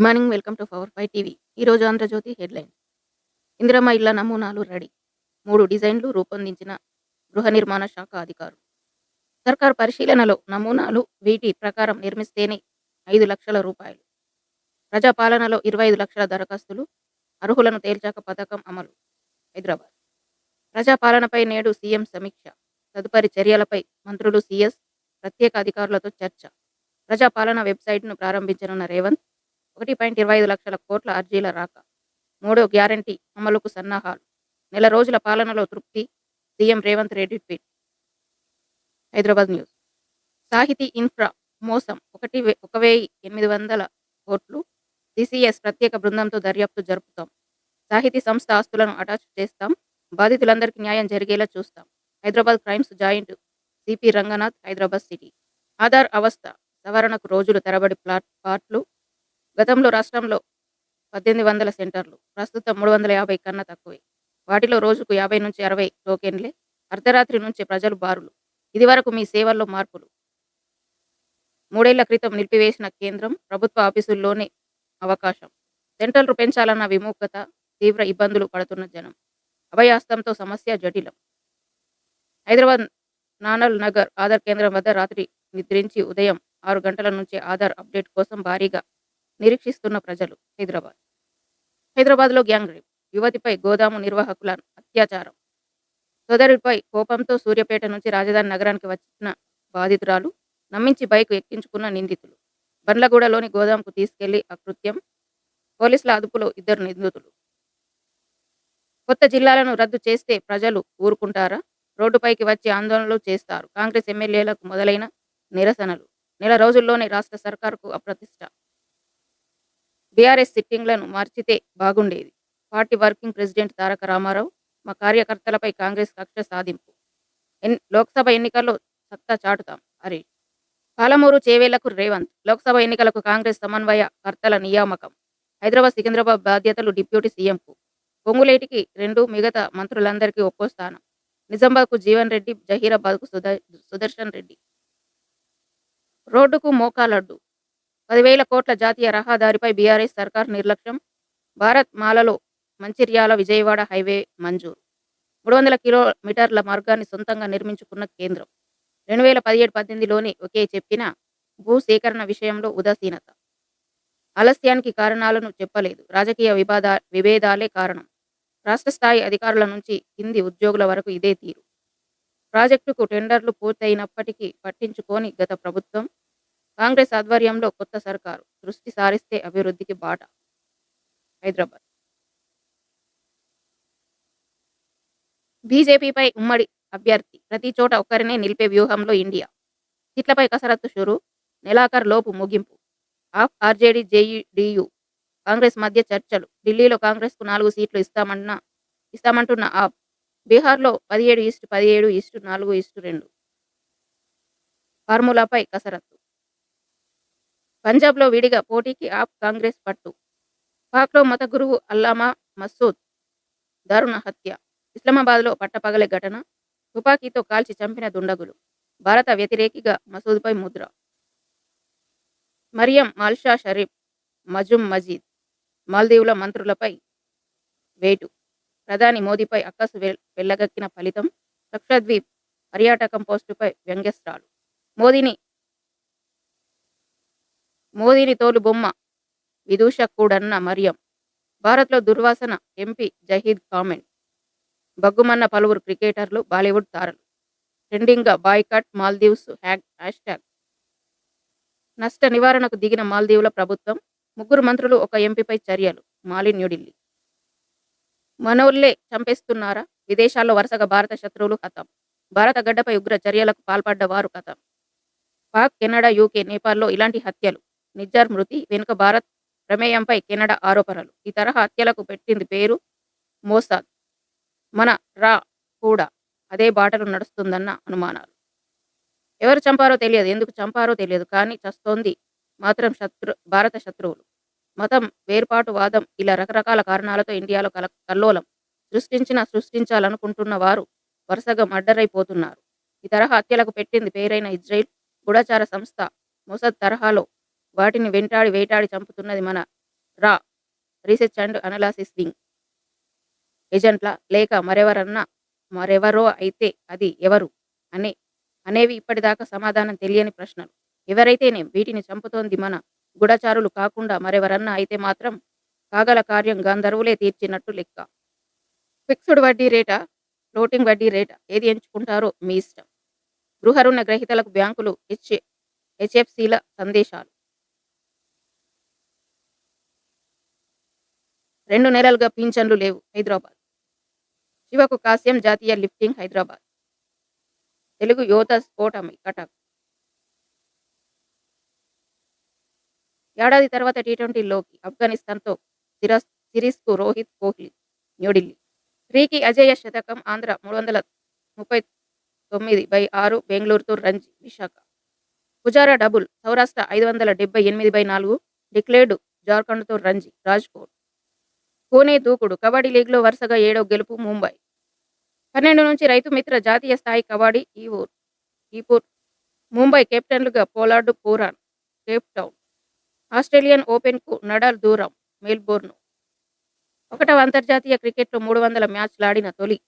Good morning welcome to power five TV. ఈరోజు Andhra Jyothi headline. Indiramma ఇళ్ళ నమూనాలు రెడీ. మూడు డిజైన్లు రూపొందించిన గృహ నిర్మాణ శాఖ అధికారులు. సర్కార్ పరిశీలనలో నమూనాలు వీటి ప్రకారం నిర్మిస్తేనే ఐదు లక్షల రూపాయలు. ప్రజాపాలనలో ఇరవై ఐదు లక్షల దరఖాస్తులు అర్హులను తేల్చాక పథకం అమలు. హైదరాబాద్. ప్రజాపాలనపై నేడు సీఎం సమీక్ష. తదుపరి చర్యలపై మంత్రులు సీఎస్ ప్రత్యేక అధికారులతో చర్చ. ప్రజాపాలన వెబ్సైట్ను ప్రారంభించనున్న రేవంత్ ఒకటి పాయింట్ ఇరవై ఐదు లక్షల కోట్ల అర్జీల రాక. మూడో గ్యారంటీ అమలుకు సన్నాహాలు. నెల రోజుల పాలనలో తృప్తి. CM Revanth Reddy tweet. Hyderabad news. Sahiti infra మోసం. ఒకటి ఒక వెయ్యి ఎనిమిది వందల కోట్లు. సిసిఎస్ ప్రత్యేక బృందంతో దర్యాప్తు జరుపుతాం. సాహితీ సంస్థ ఆస్తులను అటాచ్ చేస్తాం. బాధితులందరికీ న్యాయం జరిగేలా చూస్తాం. Hyderabad crimes joint CP Ranganath Hyderabad city. Aadhaar అవస్థ. సవరణకు రోజులు తరబడి ప్లాట్ పార్ట్లు గతంలో రాష్ట్రంలో పద్దెనిమిది వందల సెంటర్లు ప్రస్తుతం మూడు వందల యాభై కన్నా తక్కువే. వాటిలో రోజుకు యాభై నుంచి అరవై టోకెన్లే అర్ధరాత్రి నుంచి ప్రజలు బారులు. ఇదివరకు మీ సేవల్లో మార్పులు. మూడేళ్ళ క్రితం నిలిపివేసిన కేంద్రం ప్రభుత్వ ఆఫీసుల్లోనే అవకాశం. సెంటర్లు పెంచాలన్న విముఖత తీవ్ర ఇబ్బందులు పడుతున్న జనం. అభయాస్తంతో సమస్య జటిలం. హైదరాబాద్ నానల్ నగర్ ఆధార్ కేంద్రం వద్ద రాత్రి నిద్రించి ఉదయం ఆరు గంటల నుంచి ఆధార్ అప్డేట్ కోసం భారీగా నిరీక్షిస్తున్న ప్రజలు హైదరాబాద్. హైదరాబాద్లో గ్యాంగ్ రేప్ యువతిపై గోదాము నిర్వాహకుల అత్యాచారం. సోదరుడిపై కోపంతో సూర్యాపేట నుంచి రాజధాని నగరానికి వచ్చిన బాధితురాలు నమ్మించి బైక్ ఎక్కించుకున్న నిందితులు. బండ్లగూడలోని గోదాంకు తీసుకెళ్ళి అకృత్యం పోలీసుల అదుపులో ఇద్దరు నిందితులు. కొత్త జిల్లాలను రద్దు చేస్తే ప్రజలు ఊరుకుంటారా? రోడ్డుపైకి వచ్చి ఆందోళనలు చేస్తారు. కాంగ్రెస్ ఎమ్మెల్యేలకు మొదలైన నిరసనలు. నెల రోజుల్లోనే రాష్ట్ర సర్కారుకు అప్రతిష్ట బీఆర్ఎస్ సిట్టింగ్లను మార్చితే బాగుండేది. Party working president Taraka Rama Rao మా కార్యకర్తలపై కాంగ్రెస్ కక్ష సాధింపు. ఎన్ లోక్సభ ఎన్నికల్లో సత్తా చాటుతాం హరీష్. పాలమూరు చేవేళ్ళకు రేవంత్. లోక్సభ ఎన్నికలకు కాంగ్రెస్ సమన్వయ కర్తల నియామకం. హైదరాబాద్ సికింద్రాబాద్ బాధ్యతలు డిప్యూటీ సీఎంకు. పొంగులేటికి రెండు మిగతా మంత్రులందరికీ ఒక్కో స్థానం. నిజామాబాద్కు జీవన్ రెడ్డి జహీరాబాద్కు సుద సుదర్శన్ రెడ్డి. రోడ్డుకు మోకాలడ్డు పదివేల కోట్ల జాతీయ రహదారిపై బీఆర్ఎస్ సర్కార్ నిర్లక్ష్యం. భారత్ మాలలో మంచిర్యాల విజయవాడ హైవే మంజూరు. మూడు వందల కిలోమీటర్ల మార్గాన్ని సొంతంగా నిర్మించుకున్న కేంద్రం. రెండు వేల పదిహేడు పద్దెనిమిదిలోనే ఒకే చెప్పిన భూ సేకరణ విషయంలో ఉదాసీనత. ఆలస్యానికి కారణాలను చెప్పలేదు. రాజకీయ వివాద విభేదాలే కారణం. రాష్ట్ర స్థాయి అధికారుల నుంచి కింది ఉద్యోగుల వరకు ఇదే తీరు. ప్రాజెక్టుకు టెండర్లు పూర్తయినప్పటికీ పట్టించుకోని గత ప్రభుత్వం కాంగ్రెస్ ఆధ్వర్యంలో కొత్త సర్కారు దృష్టి సారిస్తే అభివృద్ధికి బాట. హైదరాబాద్. బీజేపీపై ఉమ్మడి అభ్యర్థి ప్రతి చోట ఒక్కరినే నిలిపే వ్యూహంలో ఇండియా. సీట్లపై కసరత్తు షురు నెలాఖరు లోపు ముగింపు. ఆఫ్ ఆర్జేడీ జేయుడియు కాంగ్రెస్ మధ్య చర్చలు. ఢిల్లీలో కాంగ్రెస్కు నాలుగు సీట్లు ఇస్తామన్న ఇస్తామంటున్న ఆప్. బీహార్లో పదిహేడు ఈస్టు పదిహేడు ఈస్టు నాలుగు ఈస్టు రెండు. ఫార్ములాపై కసరత్తు. పంజాబ్లో విడిగా పోటీకి ఆప్ కాంగ్రెస్ పట్టు. పాక్లో మత గురువు అల్లామా మసూద్ దారుణ హత్య. ఇస్లామాబాద్లో పట్టపగలే ఘటన. తుపాకీతో కాల్చి చంపిన దుండగులు. భారత వ్యతిరేకిగా మసూద్పై ముద్ర. మరియం మాల్షా షరీఫ్ మజుమ్ మజీద్ మాల్దీవుల మంత్రులపై వేటు. ప్రధాని మోదీపై అక్కసు వెళ్ళగక్కిన ఫలితం. లక్షద్వీప్ పర్యాటకం పోస్టుపై వ్యంగ్యస్త్రాలు. మోదీని మోదీని తోలు బొమ్మ. విదూషకుడన్న మరియం. భారత్లో దుర్వాసన ఎంపీ జహీద్ కామెంట్. బగ్గుమన్న పలువురు క్రికెటర్లు బాలీవుడ్ తారలు. ట్రెండింగ్గా బాయ్కట్ మాల్దీవ్స్ హ్యాగ్ హ్యాష్ ట్యాగ్ నష్ట నివారణకు దిగిన మాల్దీవుల ప్రభుత్వం ముగ్గురు మంత్రులు ఒక ఎంపీపై చర్యలు. మాలి న్యూఢిల్లీ. మనోళ్ళే చంపేస్తున్నారా? విదేశాల్లో వరుసగా భారత శత్రువులు హతం భారత గడ్డపై ఉగ్ర చర్యలకు పాల్పడ్డ వారు కథం. పాక్ కెనడా యూకే నేపాల్లో ఇలాంటి హత్యలు. నిజ్జార్ మృతి వెనుక భారత్ ప్రమేయంపై కెనడా ఆరోపణలు. ఈ తరహా హత్యలకు పెట్టింది పేరు మోసాద్. మన రా కూడా అదే బాటలు నడుస్తుందన్న అనుమానాలు. ఎవరు చంపారో తెలియదు. ఎందుకు చంపారో తెలియదు. కానీ చస్తోంది మాత్రం శత్రు భారత శత్రువులు. మతం వేర్పాటు వాదం ఇలా రకరకాల కారణాలతో ఇండియాలో కల కల్లోలం సృష్టించిన సృష్టించాలనుకుంటున్న వారు వరుసగా మర్డరైపోతున్నారు. ఈ తరహా హత్యలకు పెట్టింది పేరైన ఇజ్రాయిల్ గూఢచార సంస్థ మొసద్ తరహాలో వాటిని వెంటాడి వేటాడి చంపుతున్నది మన రా. Research and analysis wing. ఏజెంట్ల లేక మరెవరన్నా మరెవరో అయితే అది ఎవరు అనే అనేవి ఇప్పటిదాకా సమాధానం తెలియని ప్రశ్నలు. ఎవరైతేనే వీటిని చంపుతోంది మన గుడచారులు కాకుండా మరెవరన్నా అయితే మాత్రం కాగల కార్యం గంధర్వులే తీర్చినట్టు లెక్క. ఫిక్స్డ్ వడ్డీ రేటా? ఫ్లోటింగ్ వడ్డీ రేటా? ఏది ఎంచుకుంటారో మీ ఇష్టం. గృహ రుణ గ్రహీతలకు బ్యాంకులు హెచ్ హెచ్ఎఫ్సిల సందేశాలు. రెండు నెలలుగా పింఛన్లు లేవు హైదరాబాద్. శివకు కాస్యం జాతీయ లిఫ్టింగ్ హైదరాబాద్. తెలుగు యువత స్ఫోటమి కటక్. ఏడాది తర్వాత టీ ట్వంటీలోకి ఆఫ్ఘనిస్తాన్తో సిరస్ సిరీస్కు రోహిత్ కోహ్లీ న్యూఢిల్లీ. త్రీకి అజేయ శతకం ఆంధ్ర మూడు వందల ముప్పై తొమ్మిది బై ఆరు బెంగళూరుతో రంజీ విశాఖ. పుజారా డబుల్ సౌరాష్ట్ర ఐదు వందల డెబ్బై ఎనిమిది బై నాలుగు డిక్లేర్డ్ జార్ఖండ్తో రంజీ రాజ్కోట్. పూణే దూకుడు. కబడ్డీ లీగ్లో వరుసగా ఏడో గెలుపు ముంబై. పన్నెండు నుంచి రైతు మిత్ర జాతీయ స్థాయి కబడ్డీ ఈ ఊర్. ఈపూర్ Mumbai కెప్టెన్లుగా Pollard Pooran Cape Town. Australian ఓపెన్కు Nadal దూరం మెల్బోర్న్. ఒకటవ అంతర్జాతీయ క్రికెట్లో మూడు వందల మ్యాచ్లాడిన తొలి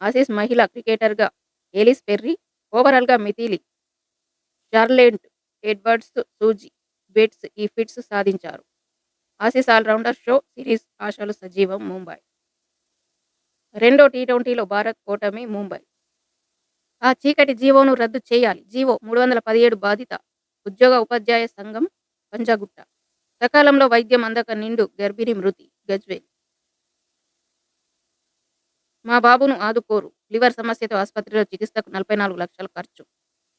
ఆసీస్ మహిళా క్రికెటర్గా ఎలిస్ పెర్రీ ఓవరాల్గా Mithali Charlotte Edwards Suzie Bates ఈ ఫిట్స్ సాధించారు. ఆసీస్ ఆల్రౌండర్ షో సిరీస్ ఆశలు సజీవం ముంబై. రెండో టీ ట్వంటీలో భారత్ ఓటమి ముంబై. ఆ చీకటి జీవోను రద్దు చేయాలి. జీవో మూడు వందల పదిహేడు బాధిత ఉద్యోగ ఉపాధ్యాయ సంఘం పంజాగుట్ట. సకాలంలో వైద్యం అందక నిండు గర్భిణి మృతి గజ్వేల్. మా బాబును ఆదుకోరు. లివర్ సమస్యతో ఆసుపత్రిలో చికిత్సకు నలభై నాలుగు లక్షల ఖర్చు.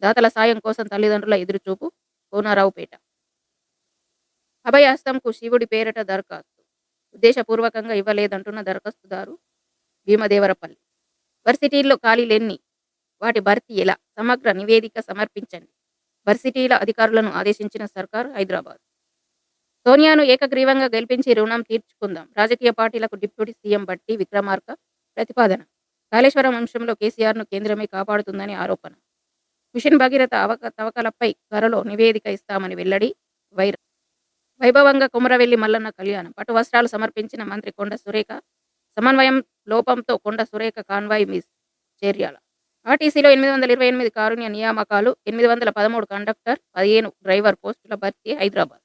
దాతల సాయం కోసం తల్లిదండ్రుల ఎదురుచూపు కోనారావుపేట. అభయాస్తంకు శివుడి పేరట దరఖాస్తు. ఉద్దేశపూర్వకంగా ఇవ్వలేదంటున్న దరఖాస్తుదారు భీమదేవరపల్లి. వర్సిటీల్లో ఖాళీలెన్ని వాటి భర్తీ ఎలా? సమగ్ర నివేదిక సమర్పించండి. వర్సిటీల అధికారులను ఆదేశించిన సర్కార్ హైదరాబాద్. సోనియాను ఏకగ్రీవంగా గెలిపించి రుణం తీర్చుకుందాం. రాజకీయ పార్టీలకు డిప్యూటీ సీఎం బట్టి విక్రమార్క ప్రతిపాదన. కాళేశ్వరం అంశంలో కేసీఆర్ను కేంద్రమే కాపాడుతుందని ఆరోపణ. మిషన్ భగీరథ అవక తవకలపై త్వరలో నివేదిక ఇస్తామని వెల్లడి వైర వైభవంగా కుమరవెల్లి మల్లన్న కళ్యాణం. పట్టు వస్త్రాలు సమర్పించిన మంత్రి కొండ సురేఖ సమన్వయం లోపంతో కొండ సురేఖ కాన్వాయ్ మిస్ చేర్యాల. ఆర్టీసీలో ఎనిమిది వందల ఇరవై ఎనిమిది కారుణ్య నియామకాలు ఎనిమిది వందల పదమూడు కండక్టర్ పదిహేను డ్రైవర్ పోస్టుల భర్తీ హైదరాబాద్.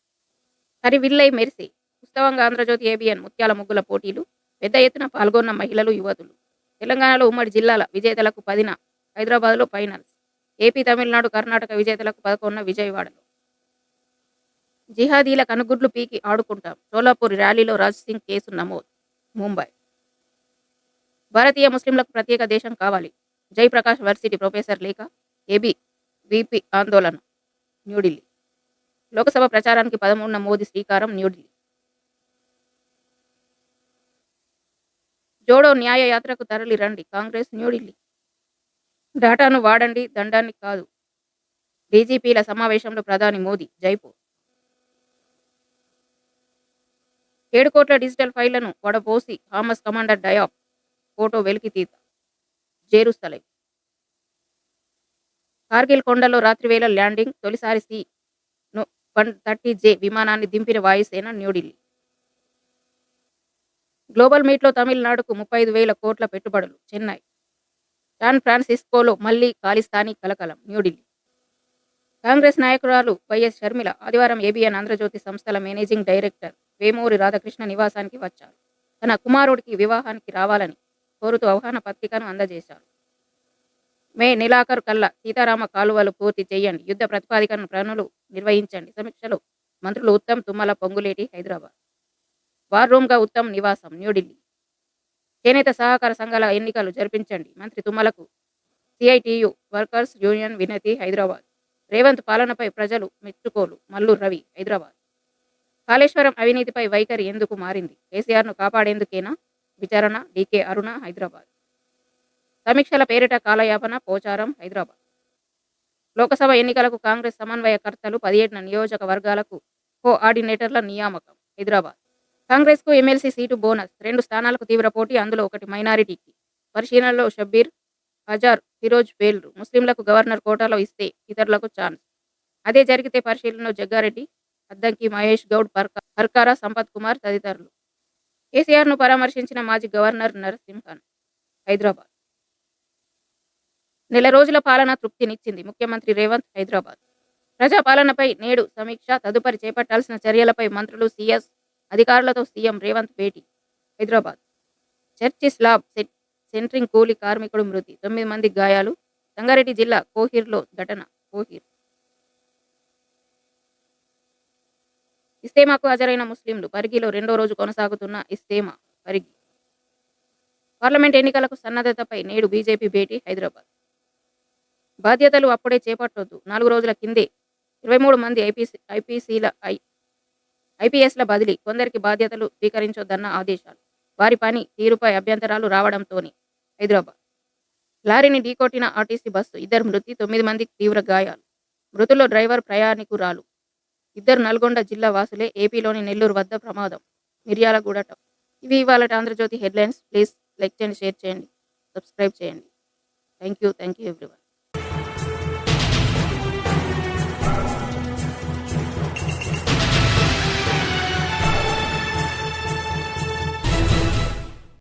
హరి విల్లై మెరిసి ఉత్సవంగా ఆంధ్రజ్యోతి ఏబిఎన్ ముత్యాల ముగ్గుల పోటీలు పెద్ద ఎత్తున పాల్గొన్న మహిళలు యువతులు. తెలంగాణలో ఉమ్మడి జిల్లాల విజేతలకు పదిన హైదరాబాద్లో ఫైనల్స్. ఏపీ తమిళనాడు కర్ణాటక విజేతలకు పదకొన్న విజయవాడలో. జిహాదీల కనుగుడ్లు పీకి ఆడుకుంటాం. సోలాపూర్ ర్యాలీలో రాజ్ సింగ్ కేసు నమోదు. ముంబై. భారతీయ ముస్లింలకు ప్రత్యేక దేశం కావాలి. జయప్రకాష్ వర్సిటీ ప్రొఫెసర్ లేఖ ఏబీ విపి ఆందోళన. న్యూఢిల్లీ. లోక్సభ ప్రచారానికి పదమూడున మోదీ శ్రీకారం న్యూఢిల్లీ. జోడో న్యాయ యాత్రకు తరలి రండి. కాంగ్రెస్ న్యూఢిల్లీ. డాటాను వాడండి దండాన్ని కాదు. డీజీపీల సమావేశంలో ప్రధాని మోదీ జైపూర్. ఏడు కోట్ల డిజిటల్ ఫైళ్ళను వడపోసి హామస్ కమాండర్ డయాప్ ఫోటో వెలికితీత జేరుస్థలై కార్గిల్ కొండలో రాత్రివేళ ల్యాండింగ్ తొలిసారి సి వన్ థర్టీ జే విమానాన్ని దింపిన వాయుసేన న్యూఢిల్లీ. గ్లోబల్ మీట్లో తమిళనాడుకు ముప్పై ఐదు వేల కోట్ల పెట్టుబడులు చెన్నై. శాన్ ఫ్రాన్సిస్కోలో మళ్ళీ ఖాళీస్థానీ కలకలం న్యూఢిల్లీ. కాంగ్రెస్ నాయకురాలు వైఎస్ షర్మిల ఆదివారం ఏబిఎన్ ఆంధ్రజ్యోతి సంస్థల మేనేజింగ్ డైరెక్టర్ వేమూరి రాధాకృష్ణ నివాసానికి వచ్చారు. తన కుమారుడికి వివాహానికి రావాలని కోరుతూ ఆహ్వాన పత్రికను అందజేశారు. మే నెలాఖరు కల్లా సీతారామ కాలువలు పూర్తి చేయండి. యుద్ధ ప్రతిపాదికను ప్రణులు నిర్వహించండి. సమీక్షలు మంత్రులు ఉత్తమ్ తుమ్మల పొంగులేటి హైదరాబాద్. వార్ రూమ్గా ఉత్తమ్ నివాసం న్యూఢిల్లీ చేనేత సహకార సంఘాల ఎన్నికలు జరిపించండి. మంత్రి తుమ్మలకు సిఐటియు వర్కర్స్ యూనియన్ వినతి హైదరాబాద్. రేవంత్ పాలనపై ప్రజలు మెచ్చుకోలు. మల్లు రవి హైదరాబాద్. కాళేశ్వరం అవినీతిపై వైఖరి ఎందుకు మారింది? కేసీఆర్ను కాపాడేందుకేనా? విచారణ డీకే అరుణ హైదరాబాద్. సమీక్షల పేరిట కాలయాపన పోచారం హైదరాబాద్. లోకసభ ఎన్నికలకు కాంగ్రెస్ సమన్వయకర్తలు పదిహేడున నియోజకవర్గాలకు కోఆర్డినేటర్ల నియామకం హైదరాబాద్. కాంగ్రెస్కు ఎమ్మెల్సీ సీటు బోనస్ రెండు స్థానాలకు తీవ్ర పోటీ అందులో ఒకటి మైనారిటీకి. పరిశీలనలో షబ్బీర్ హజార్ ఫిరోజ్ బేల్రు. ముస్లింలకు గవర్నర్ కోటాలో ఇస్తే ఇతరులకు ఛాన్స్. అదే జరిగితే పరిశీలనలో జగ్గారెడ్డి అద్దంకి మహేష్ గౌడ్ పర్క- పర్కార సంపత్ కుమార్ తదితరులు. కేసీఆర్ను పరామర్శించిన మాజీ గవర్నర్ నరసింహన్ హైదరాబాద్. నెల రోజుల పాలన తృప్తినిచ్చింది ముఖ్యమంత్రి రేవంత్ హైదరాబాద్. ప్రజాపాలనపై నేడు సమీక్ష తదుపరి చేపట్టాల్సిన చర్యలపై మంత్రులు సీఎస్ అధికారులతో సీఎం రేవంత్ భేటీ హైదరాబాద్. చర్చి స్లాబ్ సెంట్రింగ్ కూలి కార్మికుడు మృతి తొమ్మిది మంది గాయాలు సంగారెడ్డి జిల్లా కోహిర్లో ఘటన కోహిర్. ఇస్తేమాకు హాజరైన ముస్లింలు. పరిగిలో రెండో రోజు కొనసాగుతున్న ఇస్తేమా పరిగి. పార్లమెంట్ ఎన్నికలకు సన్నద్ధతపై నేడు బీజేపీ భేటీ హైదరాబాద్. బాధ్యతలు అప్పుడే చేపట్టొద్దు. నాలుగు రోజుల కిందే ఇరవై మూడు మంది ఐపీసీ ఐపీసీల ఐ ఐపీఎస్ల బదిలీ కొందరికి బాధ్యతలు స్వీకరించొద్దన్న ఆదేశాలు. వారి పని తీరుపై అభ్యంతరాలు రావడంతోనే హైదరాబాద్. లారీని ఢీకొట్టిన ఆర్టీసీ బస్సు ఇద్దరు మృతి తొమ్మిది మందికి తీవ్ర గాయాలు. మృతుల్లో డ్రైవర్ ప్రయాణికురాలు ఇద్దరు నల్గొండ జిల్లా వాసులే ఏపీలోని నెల్లూరు వద్ద ప్రమాదం. మిర్యాలగూడ టౌన్ ఇవి ఇవాళ ఆంధ్రజ్యోతి హెడ్లైన్స్. ప్లీజ్ లైక్ చేయండి షేర్ చేయండి సబ్స్క్రైబ్ చేయండి. Thank you thank you everyone.